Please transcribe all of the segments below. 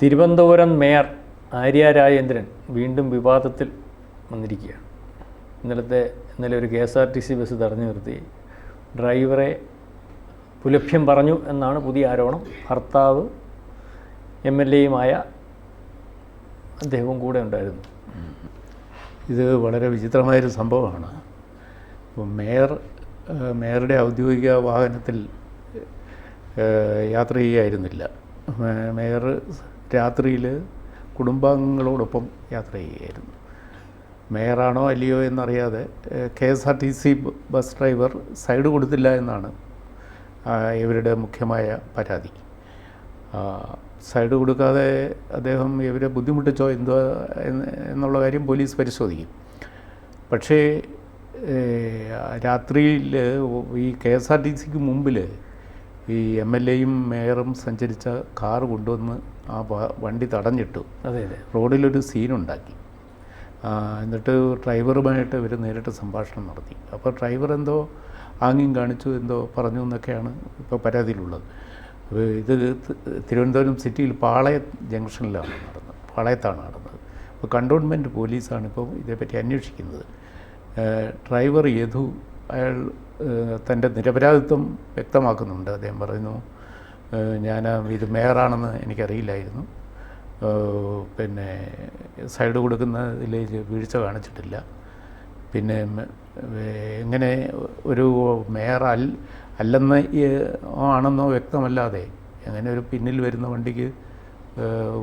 Thiruvananthapuram mayor Arya Rajendran വീണ്ടും വിവാദത്തിൽ വന്നിരിക്കുകയാണ്. ഇന്നലത്തെ ഇന്നലെ ഒരു K S R T C bus തടഞ്ഞു നിർത്തി. ഡ്രൈവറെ പുലഭ്യം പറഞ്ഞു എന്നാണ് പുതിയ ആരോപണം. ഭർത്താവ് എം എൽ എയുമായ അദ്ദേഹവും കൂടെ ഉണ്ടായിരുന്നു. ഇത് വളരെ വിചിത്രമായൊരു സംഭവമാണ്. മേയർ മേയറുടെ ഔദ്യോഗിക വാഹനത്തിൽ യാത്ര ചെയ്യായിരുന്നില്ല. മേയർ രാത്രിയിൽ കുടുംബാംഗങ്ങളോടൊപ്പം യാത്ര ചെയ്യുകയായിരുന്നു. മേയറാണോ അല്ലയോ എന്നറിയാതെ K S R T C bus driver side കൊടുത്തില്ല എന്നാണ് ഇവരുടെ മുഖ്യമായ പരാതി. സൈഡ് കൊടുക്കാതെ അദ്ദേഹം ഇവരെ ബുദ്ധിമുട്ടിച്ചോ എന്തോ എന്നുള്ള കാര്യം പോലീസ് പരിശോധിക്കും. പക്ഷേ രാത്രിയിൽ ഈ കെ എസ് ആർ ടി സിക്ക് മുമ്പിൽ ഈ എം എൽ എയും മേയറും സഞ്ചരിച്ച കാർ കൊണ്ടുവന്ന് ആ വണ്ടി തടഞ്ഞിട്ടു. അതെ അതെ. റോഡിലൊരു സീനുണ്ടാക്കി. എന്നിട്ട് ഡ്രൈവറുമായിട്ട് ഇവർ നേരിട്ട് സംഭാഷണം നടത്തി. അപ്പോൾ ഡ്രൈവർ എന്തോ ആംഗ്യം കാണിച്ചു എന്തോ പറഞ്ഞു എന്നൊക്കെയാണ് ഇപ്പോൾ പരാതിയിലുള്ളത്. ഇത് തിരുവനന്തപുരം സിറ്റിയിൽ പാളയ ജംഗ്ഷനിലാണ് നടന്നത് പാളയത്താണ് നടന്നത്. അപ്പോൾ കണ്ടോൺമെന്റ് പോലീസാണ് ഇപ്പോൾ ഇതേപ്പറ്റി അന്വേഷിക്കുന്നത്. ഡ്രൈവർ യദു അയാൾ തന്റെ നിരപരാധിത്വം വ്യക്തമാക്കുന്നുണ്ട് അദ്ദേഹം പറയുന്നു. ഞാൻ ഇത് മേയറാണെന്ന് എനിക്കറിയില്ലായിരുന്നു. പിന്നെ സൈഡ് കൊടുക്കുന്നതിൽ വീഴ്ച കാണിച്ചിട്ടില്ല. പിന്നെ എങ്ങനെ ഒരു മേയർ അൽ അല്ലെന്ന് ആണെന്നോ വ്യക്തമല്ലാതെ എങ്ങനെ ഒരു പിന്നിൽ വരുന്ന വണ്ടിക്ക്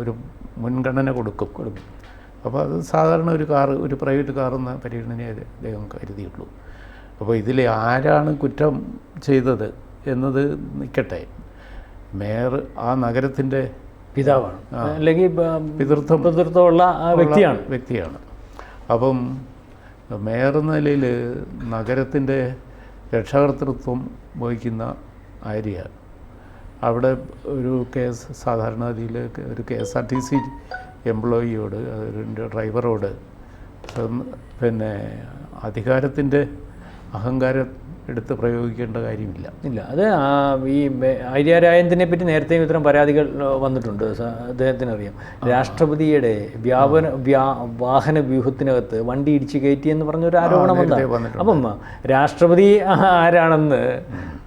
ഒരു മുൻഗണന കൊടുക്കും കൊടുക്കും. അപ്പോൾ അത് സാധാരണ ഒരു കാറ് ഒരു പ്രൈവറ്റ് കാറെന്ന പരിഗണനയെ അദ്ദേഹം കരുതിയുള്ളൂ അപ്പോൾ ഇതിൽ ആരാണ് കുറ്റം ചെയ്തത് എന്നത് നിൽക്കട്ടെ. മേയർ ആ നഗരത്തിന്റെ പിതാവാണ്. അല്ലെങ്കിൽ പിതൃത്വം പിതൃത്വമുള്ള വ്യക്തിയാണ്. വ്യക്തിയാണ്. അപ്പം മേയർ എന്ന നിലയിൽ നഗരത്തിന്റെ രക്ഷാകർത്തൃത്വം വഹിക്കുന്ന ആര്യ അവിടെ ഒരു കേസ് സാധാരണഗതിയിൽ ഒരു K S R T C എംപ്ലോയിയോട് ഒരു ഡ്രൈവറോട് പിന്നെ അധികാരത്തിന്റെ അഹങ്കാരം എടുത്ത് പ്രയോഗിക്കേണ്ട കാര്യമില്ല. ഇല്ല അത് ഈ രാജേന്ദ്രനെ പറ്റി നേരത്തെയും ഇത്തരം പരാതികൾ വന്നിട്ടുണ്ട്. അദ്ദേഹത്തിനറിയാം. രാഷ്ട്രപതിയുടെ വ്യാപന വ്യാ വാഹന വ്യൂഹത്തിനകത്ത് വണ്ടി ഇടിച്ച് കയറ്റി എന്ന് പറഞ്ഞൊരു ആരോപണം അപ്പം രാഷ്ട്രപതി ആരാണെന്ന്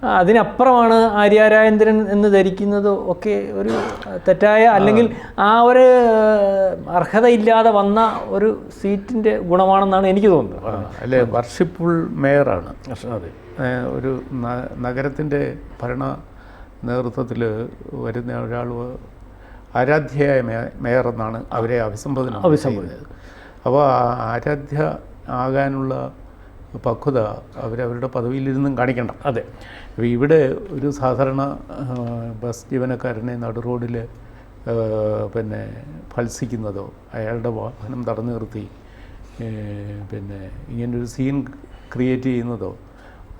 അതിനപ്പുറമാണ് ആര്യാരായന്ദ്രൻ എന്ന് ധരിക്കുന്നത് ഒക്കെ ഒരു തെറ്റായ അല്ലെങ്കിൽ ആ ഒരു അർഹതയില്ലാതെ വന്ന ഒരു സീറ്റിന്റെ ഗുണമാണെന്നാണ് എനിക്ക് തോന്നുന്നത്. അല്ലെ വർഷിപ്പുൾ മേയറാണ്. അതെ. ഒരു നഗരത്തിന്റെ ഭരണ നേതൃത്വത്തിൽ വരുന്ന ഒരാൾ ആരാധ്യയായ മേയർ എന്നാണ് അവരെ അഭിസംബോധന അഭിസംബോധന. അപ്പോൾ ആരാധ്യ ആകാനുള്ള പക്വത അവരവരുടെ പദവിയിലിരുന്നും കാണിക്കണം. അതെ. അപ്പോൾ ഇവിടെ ഒരു സാധാരണ ബസ് ജീവനക്കാരനെ നടു റോഡിൽ പിന്നെ ഫത്സിക്കുന്നതോ അയാളുടെ വാഹനം തടഞ്ഞു നിർത്തി പിന്നെ ഇങ്ങനൊരു സീൻ ക്രിയേറ്റ് ചെയ്യുന്നതോ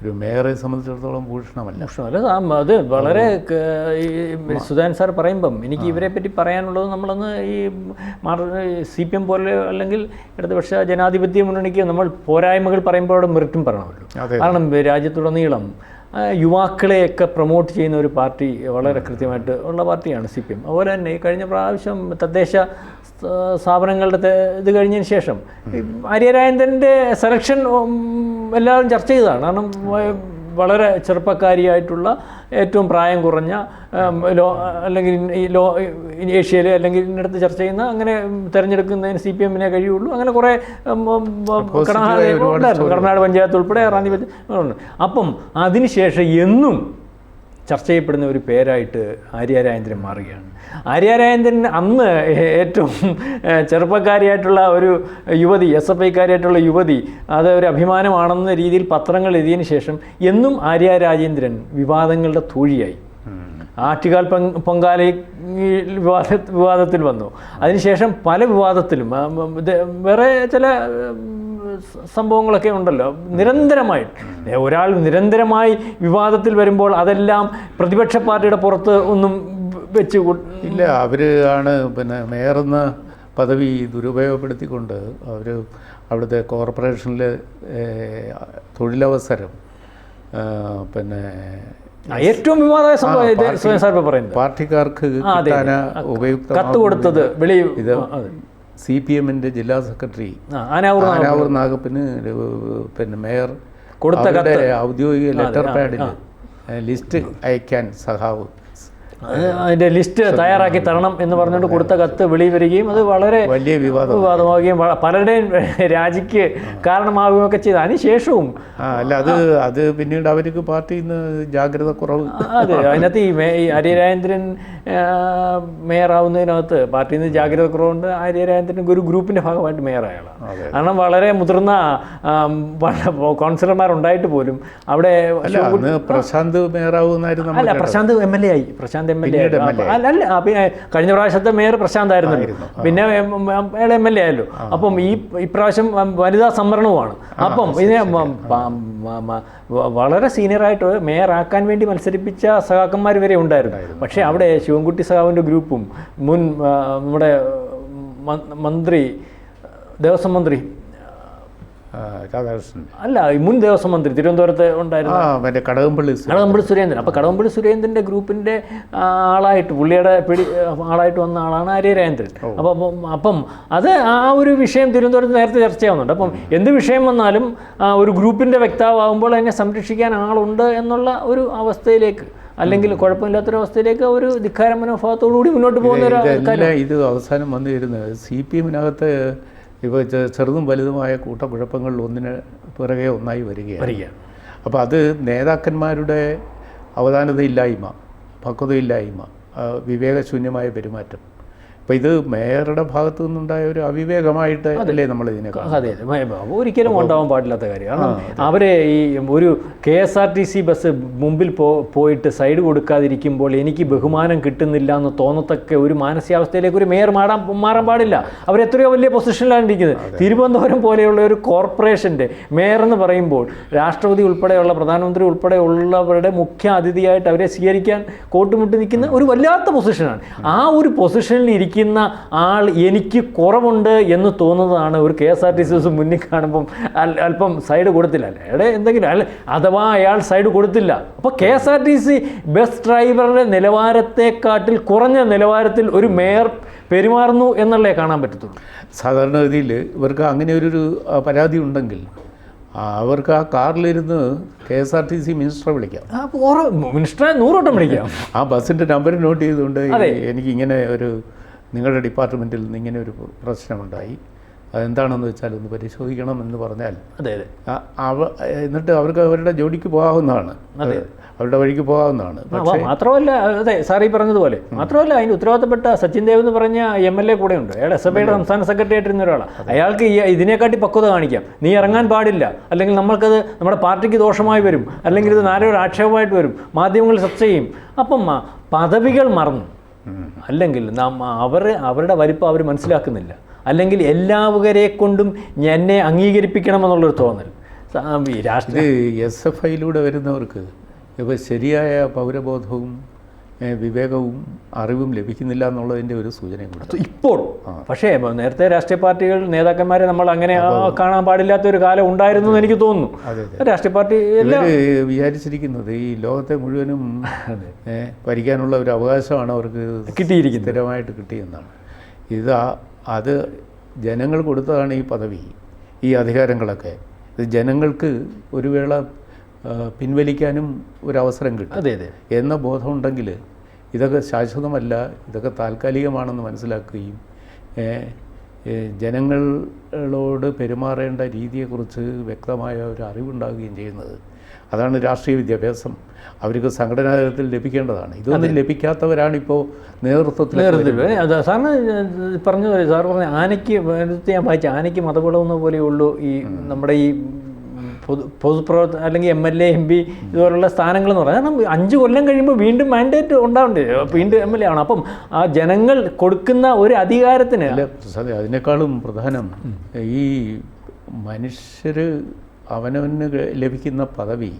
ഒരു മേയറെ സംബന്ധിച്ചിടത്തോളം ഭൂഷണമല്ല. ഭൂഷണമല്ല അത് വളരെ ഈ സുധാൻ സാർ പറയുമ്പം എനിക്ക് ഇവരെ പറ്റി പറയാനുള്ളത് നമ്മളൊന്ന് ഈ സി പി എം പോലെ അല്ലെങ്കിൽ ഇടതുപക്ഷ ജനാധിപത്യ മുന്നണിക്ക് നമ്മൾ പോരായ്മകൾ പറയുമ്പോൾ അവിടെ മെറിറ്റും പറയണമല്ലോ. കാരണം രാജ്യത്തുടനീളം യുവാക്കളെയൊക്കെ പ്രൊമോട്ട് ചെയ്യുന്ന ഒരു പാർട്ടി വളരെ കൃത്യമായിട്ട് ഉള്ള പാർട്ടിയാണ് സി പി എം. അതുപോലെ തന്നെ ഈ കഴിഞ്ഞ പ്രാവശ്യം തദ്ദേശ സ്ഥാ- സ്ഥാപനങ്ങളുടെ ഇത് കഴിഞ്ഞതിന് ശേഷം ഈ സെലക്ഷൻ എല്ലാവരും ചർച്ച ചെയ്തതാണ്. കാരണം വളരെ ചെറുപ്പക്കാരിയായിട്ടുള്ള ഏറ്റവും പ്രായം കുറഞ്ഞ ലോ അല്ലെങ്കിൽ ഈ ലോ ഏഷ്യയിലെ അല്ലെങ്കിൽ ഇന്നടുത്ത് ചർച്ച ചെയ്യുന്ന അങ്ങനെ തിരഞ്ഞെടുക്കുന്നതിന് സി പി എമ്മിനെ കഴിയുള്ളൂ. അങ്ങനെ കുറേ ഉണ്ടായിരുന്നു. കർണാടക പഞ്ചായത്ത് ഉൾപ്പെടെ റാന്നി പഞ്ചായത്ത് അപ്പം അതിനുശേഷം എന്നും ചർച്ച ചെയ്യപ്പെടുന്ന ഒരു പേരായിട്ട് ആര്യ രാജേന്ദ്രൻ മാറുകയാണ്. ആര്യ രാജേന്ദ്രൻ അന്ന് ഏറ്റവും ചെറുപ്പക്കാരിയായിട്ടുള്ള ഒരു യുവതി എസ് എഫ് ഐക്കാരിയായിട്ടുള്ള യുവതി അത് ഒരു അഭിമാനമാണെന്ന രീതിയിൽ പത്രങ്ങൾ എഴുതിയതിന് ശേഷം എന്നും ആര്യ രാജേന്ദ്രൻ വിവാദങ്ങളുടെ തൂഴിയായി. ആറ്റുകാൽ പൊങ് പൊങ്കാല വിവാദ വിവാദത്തിൽ വന്നു. അതിനുശേഷം പല വിവാദത്തിലും വേറെ ചില സംഭവങ്ങളൊക്കെ ഉണ്ടല്ലോ. നിരന്തരമായി. ഒരാൾ നിരന്തരമായി വിവാദത്തിൽ വരുമ്പോൾ അതെല്ലാം പ്രതിപക്ഷ പാർട്ടിയുടെ പുറത്ത് ഒന്നും വെച്ച് ഇല്ല അവർ ആണ് പിന്നെ മേയറെന്ന പദവി ദുരുപയോഗപ്പെടുത്തിക്കൊണ്ട് അവർ അവിടുത്തെ കോർപ്പറേഷനിലെ തൊഴിലവസരം പിന്നെ ഏറ്റവും വിവാദമായ സംഭവം പാർട്ടിക്കാർക്ക് ഉപയുക്ത കത്ത് കൊടുത്തത് വെളി ഇത്. സി പി എമ്മിന്റെ ജില്ലാ സെക്രട്ടറി ആനാവൂർ നാഗപ്പന് പിന്നെ മേയർ കൊടുത്ത. ഔദ്യോഗിക ലെറ്റർ പാഡിൽ ലിസ്റ്റ് അയക്കാൻ സഹാവ് അതിന്റെ അതിന്റെ ലിസ്റ്റ് തയ്യാറാക്കി തരണം എന്ന് പറഞ്ഞുകൊണ്ട് കൊടുത്ത കത്ത് വെളി വരികയും അത് വളരെ വലിയ വിവാദം വിവാദമാവുകയും പലരുടെയും രാജിക്ക് കാരണമാവുകയും ഒക്കെ ചെയ്തു. അതിനുശേഷവും അല്ല അത് അത് പിന്നീട് അവർക്ക് പാർട്ടിയിൽ നിന്ന് ജാഗ്രത കുറവ്. അതെ അതിനകത്ത് ഈ ആര്യരാജേന്ദ്രൻ മേയറാവുന്നതിനകത്ത് പാർട്ടിയിൽ നിന്ന് ജാഗ്രത കുറവുണ്ട്. ആര്യരാജേന്ദ്രൻ ഒരു ഗ്രൂപ്പിന്റെ ഭാഗമായിട്ട് മേയറായാണ്. കാരണം വളരെ മുതിർന്ന കൗൺസിലർമാർ ഉണ്ടായിട്ട് പോലും അവിടെ പ്രശാന്ത് മേയറാവുന്നായിരുന്നു അല്ല പ്രശാന്ത് എം എൽ എ ആയി. പ്രശാന്ത് എം എൽ എ അല്ല അല്ല പിന്നെ കഴിഞ്ഞ പ്രാവശ്യത്തെ മേയർ പ്രശാന്ത് ആയിരുന്നു. പിന്നെ അയാൾ എം എൽ എ ആയല്ലോ. അപ്പം ഈ ഇപ്രാവശ്യം വനിതാ സംവരണവുമാണ്. അപ്പം ഇതിനെ വളരെ സീനിയറായിട്ട് മേയർ ആക്കാൻ വേണ്ടി മത്സരിപ്പിച്ച സഹാക്കന്മാർ വരെ ഉണ്ടായിരുന്നു. പക്ഷേ അവിടെ ശിവൻകുട്ടി സഹാവിന്റെ ഗ്രൂപ്പും മുൻ നമ്മുടെ മന്ത്രി ദേവസ്വം മന്ത്രി രാധാകൃഷ്ണൻ അല്ല ഈ മുൻ ദേവസ്വം മന്ത്രി തിരുവനന്തപുരത്ത് ഉണ്ടായിരുന്നു മറ്റേ കടകംപള്ളി കടകംപള്ളി സുരേന്ദ്രൻ. അപ്പോൾ കടകംപള്ളി സുരേന്ദ്രന്റെ ഗ്രൂപ്പിന്റെ ആളായിട്ട് പുള്ളിയുടെ പിടി ആളായിട്ട് വന്ന ആളാണ് ആര്യ അപ്പൊ അപ്പം അത് ആ ഒരു വിഷയം തിരുവനന്തപുരത്ത് നേരത്തെ ചർച്ചയാവുന്നുണ്ട് അപ്പം എന്ത് വിഷയം വന്നാലും ഒരു ഗ്രൂപ്പിന്റെ വ്യക്താവുമ്പോൾ അതിനെ സംരക്ഷിക്കാൻ ആളുണ്ട് എന്നുള്ള ഒരു അവസ്ഥയിലേക്ക് അല്ലെങ്കിൽ കുഴപ്പമില്ലാത്തൊരു അവസ്ഥയിലേക്ക് ഒരു ധിക്കാര മനോഭാവത്തോടു കൂടി മുന്നോട്ട് പോകുന്ന ഒരു ഇത് അവസാനം വന്നു വരുന്നത് സി പി എമ്മിനകത്ത് ഇപ്പോൾ ചെറുതും വലുതുമായ കൂട്ടക്കുഴപ്പങ്ങളിൽ ഒന്നിന് പിറകെ ഒന്നായി വരികയാണ്. വരികയാണ്. അപ്പോൾ അത് നേതാക്കന്മാരുടെ അവധാനതയില്ലായ്മ പക്വതയില്ലായ്മ വിവേകശൂന്യമായ പെരുമാറ്റം. അപ്പോൾ ഇത് മേയറുടെ ഭാഗത്തു നിന്നുണ്ടായ ഒരു അവിവേകമായിട്ട് അല്ലേ നമ്മൾ ഇതിനെ അതെ അതെ. ഒരിക്കലും ഉണ്ടാവാൻ പാടില്ലാത്ത കാര്യം. കാരണം അവരെ ഈ ഒരു K S R T C bus മുമ്പിൽ പോ പോയിട്ട് സൈഡ് കൊടുക്കാതിരിക്കുമ്പോൾ എനിക്ക് ബഹുമാനം കിട്ടുന്നില്ല എന്ന് തോന്നത്തക്ക ഒരു മാനസികാവസ്ഥയിലേക്ക് ഒരു മേയർ മാറാൻ മാറാൻ പാടില്ല. അവർ എത്രയോ വലിയ പൊസിഷനിലാണ് ഇരിക്കുന്നത്. തിരുവനന്തപുരം പോലെയുള്ള ഒരു കോർപ്പറേഷന്റെ മേയർ എന്ന് പറയുമ്പോൾ രാഷ്ട്രപതി ഉൾപ്പെടെയുള്ള പ്രധാനമന്ത്രി ഉൾപ്പെടെയുള്ളവരുടെ മുഖ്യ അതിഥിയായിട്ട് അവരെ സ്വീകരിക്കാൻ കോട്ടുമുട്ടി നിൽക്കുന്ന ഒരു വല്ലാത്ത പൊസിഷനാണ്. ആ ഒരു പൊസിഷനിൽ ഇരിക്കുന്ന ആൾ എനിക്ക് കുറവുണ്ട് എന്ന് തോന്നുന്നതാണ് ഒരു K S R T C bus മുന്നിൽ കാണുമ്പം അല്പം സൈഡ് കൊടുത്തില്ല. അല്ലേ? എന്തെങ്കിലും അല്ല അഥവാ അയാൾ സൈഡ് കൊടുത്തില്ല. അപ്പോൾ K S R T C bus ഡ്രൈവറുടെ നിലവാരത്തെക്കാട്ടിൽ കുറഞ്ഞ നിലവാരത്തിൽ ഒരു മേയർ പെരുമാറുന്നു എന്നല്ലേ കാണാൻ പറ്റത്തുള്ളൂ. സാധാരണഗതിയിൽ ഇവർക്ക് അങ്ങനെ ഒരു പരാതി ഉണ്ടെങ്കിൽ അവർക്ക് ആ കാറിലിരുന്ന് K S R T C മിനിസ്റ്ററെ വിളിക്കാം. മിനിസ്റ്ററെ നൂറോട്ടം വിളിക്കാം. ആ ബസ്സിന്റെ നമ്പർ നോട്ട് ചെയ്തുകൊണ്ട് എനിക്ക് ഇങ്ങനെ ഒരു നിങ്ങളുടെ ഡിപ്പാർട്ട്മെന്റിൽ നിന്ന് ഇങ്ങനെ ഒരു പ്രശ്നമുണ്ടായി. അതെന്താണെന്ന് വെച്ചാൽ ഒന്ന് പരിശോധിക്കണം എന്ന് പറഞ്ഞാൽ അതെ അതെ. അവ എന്നിട്ട് അവർക്ക് അവരുടെ ജോലിക്ക് പോകാവുന്നതാണ്. അതെ. അവരുടെ വഴിക്ക് പോകാവുന്നതാണ്. മാത്രമല്ല അതെ സാർ ഈ പറഞ്ഞതുപോലെ മാത്രമല്ല അതിന് ഉത്തരവാദിത്തപ്പെട്ട സച്ചിൻ ദേവ് എന്ന് പറഞ്ഞ എം എൽ എ കൂടെ ഉണ്ട്. അയാൾ എസ് എഫ് ഐയുടെ സംസ്ഥാന സെക്രട്ടറി ആയിട്ടിരുന്ന ഒരാളാണ് അയാൾക്ക് ഈ ഇതിനെക്കാട്ടി പക്വത കാണിക്കാം. നീ ഇറങ്ങാൻ പാടില്ല. അല്ലെങ്കിൽ നമ്മൾക്കത് നമ്മുടെ പാർട്ടിക്ക് ദോഷമായി വരും. അല്ലെങ്കിൽ ഇത് നാലൊരു ആക്ഷേപമായിട്ട് വരും. മാധ്യമങ്ങൾ ചർച്ച ചെയ്യും. അപ്പം പദവികൾ മറന്നു. അല്ലെങ്കിൽ നാം അവർ അവരുടെ വലിപ്പം അവർ മനസ്സിലാക്കുന്നില്ല. അല്ലെങ്കിൽ എല്ലാവരെ കൊണ്ടും എന്നെ അംഗീകരിപ്പിക്കണമെന്നുള്ളൊരു തോന്നൽ. രാഷ്ട്രീയ എസ് എഫ് ഐയിലൂടെ വരുന്നവർക്ക് ഇപ്പോൾ ശരിയായ പൗരബോധവും വിവേകവും അറിവും ലഭിക്കുന്നില്ല എന്നുള്ളതിന്റെ ഒരു സൂചനയും കൂടെ ഇപ്പോൾ. പക്ഷേ നേരത്തെ രാഷ്ട്രീയ പാർട്ടികൾ നേതാക്കന്മാരെ നമ്മൾ അങ്ങനെ കാണാൻ പാടില്ലാത്ത ഒരു കാലം ഉണ്ടായിരുന്നു എന്ന് എനിക്ക് തോന്നുന്നു. രാഷ്ട്രീയ പാർട്ടി വിചാരിച്ചിരിക്കുന്നത് ഈ ലോകത്തെ മുഴുവനും ഭരിക്കാനുള്ള ഒരു അവകാശമാണ് അവർക്ക് കിട്ടിയിരിക്കുന്നത്. സ്ഥിരമായിട്ട് കിട്ടിയെന്നാണ്. ഇത് അത് ജനങ്ങൾ കൊടുത്തതാണ് ഈ പദവി ഈ അധികാരങ്ങളൊക്കെ. ഇത് ജനങ്ങൾക്ക് ഒരു വേള പിൻവലിക്കാനും ഒരു അവസരം കിട്ടും. അതെ അതെ. എന്ന ബോധമുണ്ടെങ്കിൽ ഇതൊക്കെ ശാശ്വതമല്ല ഇതൊക്കെ താൽക്കാലികമാണെന്ന് മനസ്സിലാക്കുകയും ജനങ്ങളോട് പെരുമാറേണ്ട രീതിയെക്കുറിച്ച് വ്യക്തമായ ഒരു അറിവുണ്ടാകുകയും ചെയ്യുന്നത്. അതാണ് രാഷ്ട്രീയ വിദ്യാഭ്യാസം. അവർക്ക് സംഘടനാതലത്തിൽ ലഭിക്കേണ്ടതാണ്. ഇതൊന്നും ലഭിക്കാത്തവരാണിപ്പോൾ നേതൃത്വത്തിൽ. നേതൃത്വത്തിൽ സാറിന് പറഞ്ഞു സാർ പറഞ്ഞ ആനയ്ക്ക് ഞാൻ വായിച്ച ആനയ്ക്ക് മതപടവുന്ന പോലെയുള്ളൂ ഈ നമ്മുടെ ഈ പൊതു പൊതുപ്രവർത്ത അല്ലെങ്കിൽ M L A M P ഇതുപോലുള്ള സ്ഥാനങ്ങൾ എന്ന് പറഞ്ഞാൽ കാരണം അഞ്ച് കൊല്ലം കഴിയുമ്പോൾ വീണ്ടും മാൻഡേറ്റ് ഉണ്ടാവണ്ടേ? വീണ്ടും എം എൽ എ ആണ്. അപ്പം ആ ജനങ്ങൾ കൊടുക്കുന്ന ഒരു അധികാരത്തിന് അതിനേക്കാളും പ്രധാനം ഈ മനുഷ്യർ അവനവന് ലഭിക്കുന്ന പദവി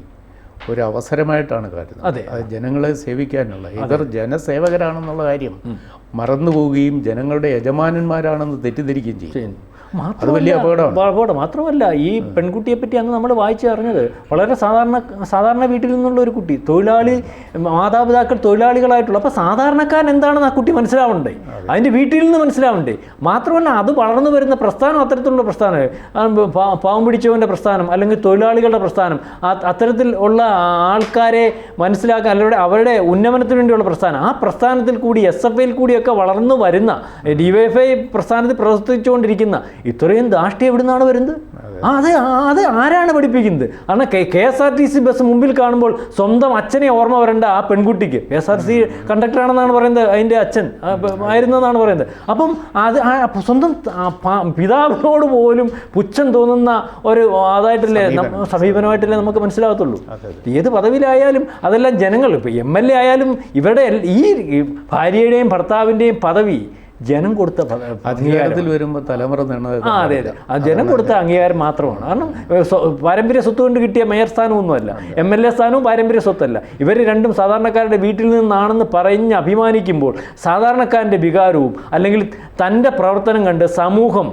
ഒരു അവസരമായിട്ടാണ് കരുതുന്നത് അതെ. അത് ജനങ്ങളെ സേവിക്കാനുള്ള ഇവർ ജനസേവകരാണെന്നുള്ള കാര്യം മറന്നുപോവുകയും ജനങ്ങളുടെ യജമാനന്മാരാണെന്ന് തെറ്റിദ്ധരിക്കുകയും ചെയ്യും. അത് വലിയ അപകടമാണ്. അപകടം മാത്രമല്ല ഈ പെൺകുട്ടിയെ പറ്റി അന്ന് നമ്മൾ വായിച്ചു അറിഞ്ഞത്. വളരെ സാധാരണ സാധാരണ വീട്ടിൽ നിന്നുള്ള ഒരു കുട്ടി തൊഴിലാളി മാതാപിതാക്കൾ തൊഴിലാളികളായിട്ടുള്ള അപ്പോൾ സാധാരണക്കാരൻ എന്താണെന്ന് ആ കുട്ടി മനസ്സിലാവണ്ടേ? അതിന്റെ വീട്ടിൽ നിന്ന് മനസ്സിലാവണ്ടേ? മാത്രമല്ല അത് വളർന്നു വരുന്ന പ്രസ്ഥാനം അത്തരത്തിലുള്ള പ്രസ്ഥാനം പാവം പിടിച്ചവന്റെ പ്രസ്ഥാനം അല്ലെങ്കിൽ തൊഴിലാളികളുടെ പ്രസ്ഥാനം ആ- അത്തരത്തിൽ ഉള്ള ആൾക്കാരെ മനസ്സിലാക്കാൻ അല്ലെങ്കിൽ അവരുടെ ഉന്നമനത്തിന് വേണ്ടിയുള്ള പ്രസ്ഥാനം ആ പ്രസ്ഥാനത്തിൽ കൂടി എസ് എഫ് ഐയിൽ കൂടിയൊക്കെ വളർന്നു വരുന്ന ഡിവൈഎഫ്ഐ പ്രസ്ഥാനത്തിൽ പ്രവർത്തിച്ചുകൊണ്ടിരിക്കുന്ന ഇത്രയും ധാഷ്ട്യം എവിടെ നിന്നാണ് വരുന്നത്? അത്. അത് ആരാണ് പഠിപ്പിക്കുന്നത്? കാരണം K S R T C bus മുമ്പിൽ കാണുമ്പോൾ സ്വന്തം അച്ഛനെ ഓർമ്മ വരേണ്ട ആ പെൺകുട്ടിക്ക്. കെ എസ് ആർ സി കണ്ടക്ടറാണെന്നാണ് പറയുന്നത് അതിന്റെ അച്ഛൻ. ആയിരുന്നെന്നാണ് പറയുന്നത്. അപ്പം അത് സ്വന്തം പിതാവിനോട് പോലും പുച്ഛം തോന്നുന്ന ഒരു അതായിട്ടല്ലേ സമീപനമായിട്ടല്ലേ നമുക്ക് മനസ്സിലാകത്തുള്ളൂ. ഏത് പദവിയിലായാലും അതെല്ലാം ജനങ്ങൾ ഇപ്പോൾ എം എൽ എ ആയാലും ഇവരുടെ ഈ ഭാര്യയുടെയും ഭർത്താവിന്റെയും പദവി ജനം കൊടുത്ത അംഗീകാരത്തിൽ അധികാരത്തിൽ വരുമ്പോൾ തലമുറ ആ അതെ അതെ. ആ ജനം കൊടുത്ത അംഗീകാരം മാത്രമാണ്. കാരണം പാരമ്പര്യ സ്വത്ത് കൊണ്ട് കിട്ടിയ മേയർ സ്ഥാനമൊന്നുമല്ല. എം എൽ എ സ്ഥാനവും പാരമ്പര്യ സ്വത്തല്ല. ഇവർ രണ്ടും സാധാരണക്കാരുടെ വീട്ടിൽ നിന്നാണെന്ന് പറഞ്ഞ് അഭിമാനിക്കുമ്പോൾ സാധാരണക്കാരന്റെ വികാരവും അല്ലെങ്കിൽ തന്റെ പ്രവർത്തനം കണ്ട് സമൂഹം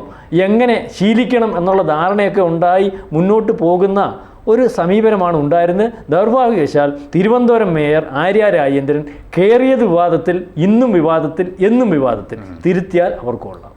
എങ്ങനെ ശീലിക്കണം എന്നുള്ള ധാരണയൊക്കെ ഉണ്ടായി മുന്നോട്ട് പോകുന്ന ഒരു സമീപനമാണ് ഉണ്ടായിരുന്നത്. ദൗർഭാഗ്യവശാൽ തിരുവനന്തപുരം മേയർ ആര്യ രാജേന്ദ്രൻ കയറിയത് വിവാദത്തിൽ ഇന്നും വിവാദത്തിൽ എന്നും വിവാദത്തിൽ തിരുത്തിയാൽ അവർക്ക് കൊള്ളാം.